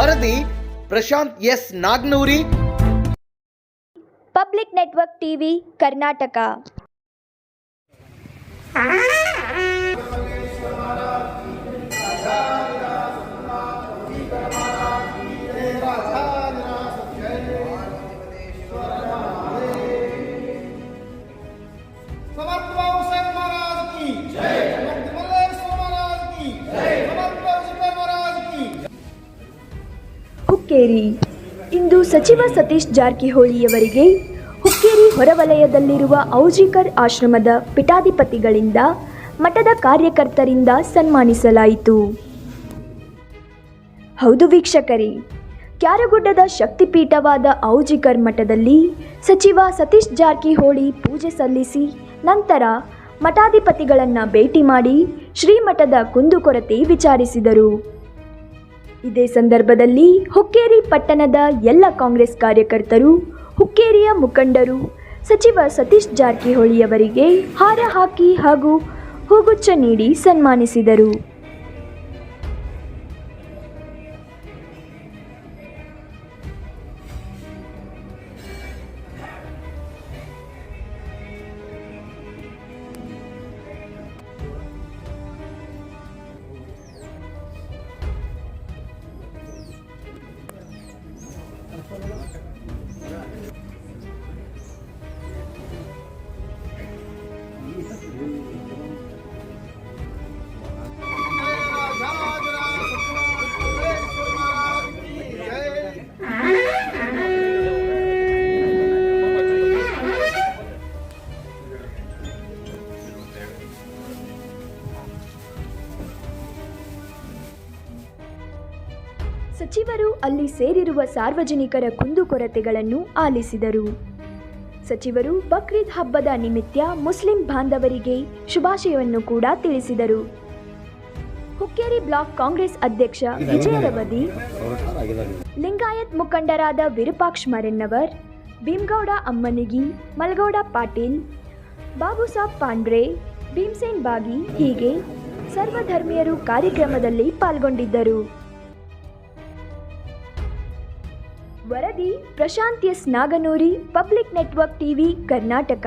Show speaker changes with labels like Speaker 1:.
Speaker 1: ವರದಿ Prashant S Nagnuri.
Speaker 2: Public network TV Karnataka. Hukkeri. ಇಂದು ಸಚಿವ ಸತೀಶ್ ಜಾರಕಿಹೊಳಿಯವರಿಗೆ ಹುಕ್ಕೇರಿ ಹೊರವಲಯದಲ್ಲಿರುವ ಔಜಿಕರ್ ಆಶ್ರಮದ ಪೀಠಾಧಿಪತಿಗಳಿಂದ ಮಠದ ಕಾರ್ಯಕರ್ತರಿಂದ ಸನ್ಮಾನಿಸಲಾಯಿತು. ಹೌದು ವೀಕ್ಷಕರೇ, ಕ್ಯಾರಗುಡ್ಡದ ಶಕ್ತಿಪೀಠವಾದ ಔಜಿಕರ್ ಮಠದಲ್ಲಿ ಸಚಿವ ಸತೀಶ್ ಜಾರಕಿಹೊಳಿ ಪೂಜೆ ಸಲ್ಲಿಸಿ ನಂತರ ಮಠಾಧಿಪತಿಗಳನ್ನು ಭೇಟಿ ಮಾಡಿ ಶ್ರೀಮಠದ ಕುಂದುಕೊರತೆ ವಿಚಾರಿಸಿದರು. ಇದೇ ಸಂದರ್ಭದಲ್ಲಿ ಹುಕ್ಕೇರಿ ಪಟ್ಟಣದ ಎಲ್ಲ ಕಾಂಗ್ರೆಸ್ ಕಾರ್ಯಕರ್ತರು, ಹುಕ್ಕೇರಿಯ ಮುಖಂಡರು, ಸಚಿವ ಸತೀಶ್ ಜಾರಕಿಹೊಳಿಯವರಿಗೆ ಹಾರ ಹಾಕಿ ಹಾಗೂ ಹೂಗುಚ್ಛ ನೀಡಿ ಸನ್ಮಾನಿಸಿದರು. ಸಚಿವರು ಅಲ್ಲಿ ಸೇರಿರುವ ಸಾರ್ವಜನಿಕರ ಕುಂದುಕೊರತೆಗಳನ್ನು ಆಲಿಸಿದರು. ಸಚಿವರು ಬಕ್ರೀದ್ ಹಬ್ಬದ ನಿಮಿತ್ತ ಮುಸ್ಲಿಂ ಬಾಂಧವರಿಗೆ ಶುಭಾಶಯವನ್ನು ಕೂಡ ತಿಳಿಸಿದರು. ಹುಕ್ಕೇರಿ ಬ್ಲಾಕ್ ಕಾಂಗ್ರೆಸ್ ಅಧ್ಯಕ್ಷ ವಿಜಯರವದಿ, ಲಿಂಗಾಯತ್ ಮುಖಂಡರಾದ ವಿರೂಪಾಕ್ಷ ಮರೆನ್ನವರ್, ಭೀಮಗೌಡ ಅಮ್ಮನಿಗಿ, ಮಲ್ಗೌಡ ಪಾಟೀಲ್, ಬಾಬುಸಾಬ್ ಪಾಂಡ್ರೆ, ಭೀಮ್ಸೇನ್ ಬಾಗಿ ಹೀಗೆ ಸರ್ವಧರ್ಮೀಯರು ಕಾರ್ಯಕ್ರಮದಲ್ಲಿ ಪಾಲ್ಗೊಂಡಿದ್ದರು. ವರದಿ Prashant S Naganuri public network TV Karnataka.